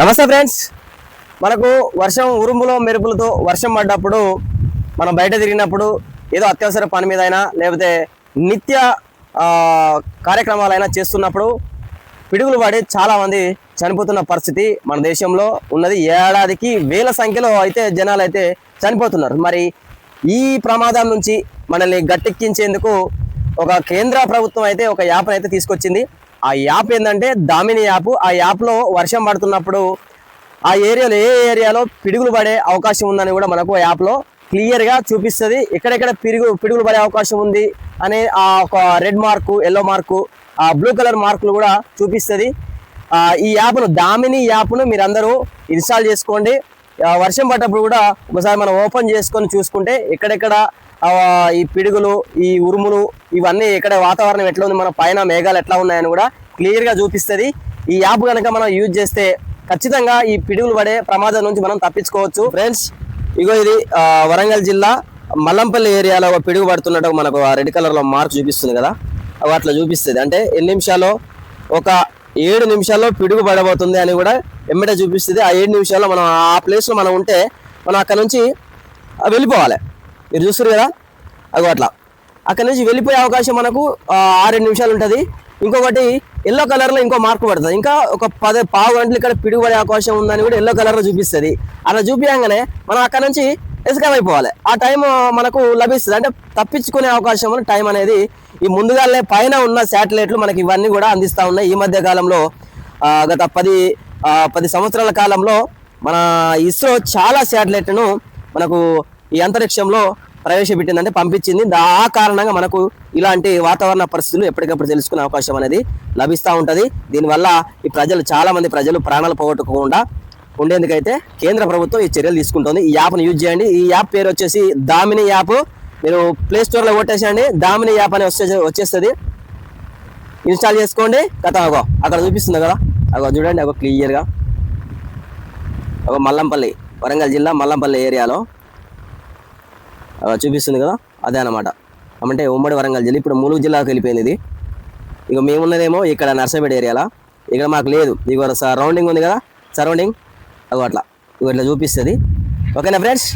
నమస్తే ఫ్రెండ్స్. మనకు వర్షం ఉరుములో మెరుపులతో వర్షం పడ్డప్పుడు మనం బయట తిరిగినప్పుడు ఏదో అత్యవసర పని మీద అయినా లేకపోతే నిత్య కార్యక్రమాలైనా చేస్తున్నప్పుడు పిడుగులు పడి చాలామంది చనిపోతున్న పరిస్థితి మన దేశంలో ఉన్నది. ఏడాదికి వేల సంఖ్యలో అయితే జనాలు అయితే చనిపోతున్నారు. మరి ఈ ప్రమాదం నుంచి మనల్ని గట్టెక్కించేందుకు ఒక కేంద్ర ప్రభుత్వం అయితే ఒక యాప్ అయితే తీసుకొచ్చింది. ఆ యాప్ ఏంటంటే దామిని యాప్. ఆ యాప్లో వర్షం పడుతున్నప్పుడు ఆ ఏరియాలో ఏ ఏరియాలో పిడుగులు పడే అవకాశం ఉందని కూడా మనకు ఆ యాప్లో క్లియర్గా చూపిస్తుంది. ఎక్కడెక్కడ పిరుగు పిడుగులు పడే అవకాశం ఉంది అనే ఆ ఒక రెడ్ మార్కు ఎల్లో మార్కు ఆ బ్లూ కలర్ మార్కులు కూడా చూపిస్తుంది. ఈ యాప్ను దామిని యాప్ను మీరందరూ ఇన్స్టాల్ చేసుకోండి. వర్షం పడ్డప్పుడు కూడా ఒకసారి మనం ఓపెన్ చేసుకొని చూసుకుంటే ఎక్కడెక్కడ ఈ పిడుగులు ఈ ఉరుములు ఇవన్నీ ఎక్కడ వాతావరణం ఎట్లా ఉంది మన పైన మేఘాలు ఎట్లా ఉన్నాయని కూడా క్లియర్గా చూపిస్తుంది. ఈ యాప్ కనుక మనం యూజ్ చేస్తే ఖచ్చితంగా ఈ పిడుగులు పడే ప్రమాదం నుంచి మనం తప్పించుకోవచ్చు. ఫ్రెండ్స్ ఇగో ఇది వరంగల్ జిల్లా మల్లంపల్లి ఏరియాలో ఒక పిడుగు పడుతున్నట్టు మనకు రెడ్ కలర్లో మార్క్ చూపిస్తుంది కదా. అట్లా చూపిస్తుంది. అంటే ఎన్ని నిమిషాల్లో ఒక ఏడు నిమిషాల్లో పిడుగు పడబోతుంది అని కూడా ఎమ్మటే చూపిస్తుంది. ఆ ఏడు నిమిషాల్లో మనం ఆ ప్లేస్లో మనం ఉంటే మనం అక్కడ నుంచి వెళ్ళిపోవాలి. మీరు చూస్తారు కదా? అగో అట్లా. అక్కడ నుంచి వెళ్ళిపోయే అవకాశం మనకు ఆరేడు నిమిషాలు ఉంటుంది. ఇంకొకటి ఎల్లో కలర్లో ఇంకో మార్క్ పడుతుంది. ఇంకా ఒక పదే పావు గంటలు ఇక్కడ పిడుగుపడే అవకాశం ఉందని కూడా ఎల్లో కలర్లో చూపిస్తుంది. అలా చూపించగానే మనం అక్కడ నుంచి ఎస్కేప్ అయిపోవాలి. ఆ టైం మనకు లభిస్తుంది. అంటే తప్పించుకునే అవకాశం టైం అనేది ఈ ముందుగానే పైన ఉన్న శాటిలైట్లు మనకి ఇవన్నీ కూడా అందిస్తూ ఉన్నాయి. ఈ మధ్య కాలంలో గత పది పది సంవత్సరాల కాలంలో మన ఇస్రో చాలా శాటిలైట్ను మనకు ఈ అంతరిక్షంలో ప్రవేశపెట్టిందంటే పంపించింది. దా ఆ కారణంగా మనకు ఇలాంటి వాతావరణ పరిస్థితులు ఎప్పటికప్పుడు తెలుసుకునే అవకాశం అనేది లభిస్తూ ఉంటుంది. దీనివల్ల ఈ ప్రజలు చాలామంది ప్రజలు ప్రాణాలు పోగొట్టుకోకుండా ఉండేందుకైతే కేంద్ర ప్రభుత్వం ఈ చర్యలు తీసుకుంటుంది. ఈ యాప్ను యూజ్ చేయండి. ఈ యాప్ పేరు వచ్చేసి దామిని యాప్. మీరు ప్లే స్టోర్లో కొట్టేసేయండి. దామిని యాప్ అని వచ్చే వచ్చేస్తుంది. ఇన్స్టాల్ చేసుకోండి. కథ అగో అక్కడ చూపిస్తుంది కదా. అగో చూడండి అగో క్లియర్గా ఒక మల్లంపల్లి వరంగల్ జిల్లా మల్లంపల్లి ఏరియాలో. అగో చూపిస్తుంది కదా. అదే అన్నమాట. అంటే ఉమ్మడి వరంగల్ జిల్లా. ఇప్పుడు ములుగు జిల్లాకు వెళ్ళిపోయింది ఇది. ఇక మేమున్నదేమో ఇక్కడ నర్సపేట ఏరియాలో. ఇక్కడ మాకు లేదు. ఇక సరౌండింగ్ ఉంది కదా. సరౌండింగ్ అట్లా. ఇట్లా చూపిస్తుంది. ఓకేనా ఫ్రెండ్స్?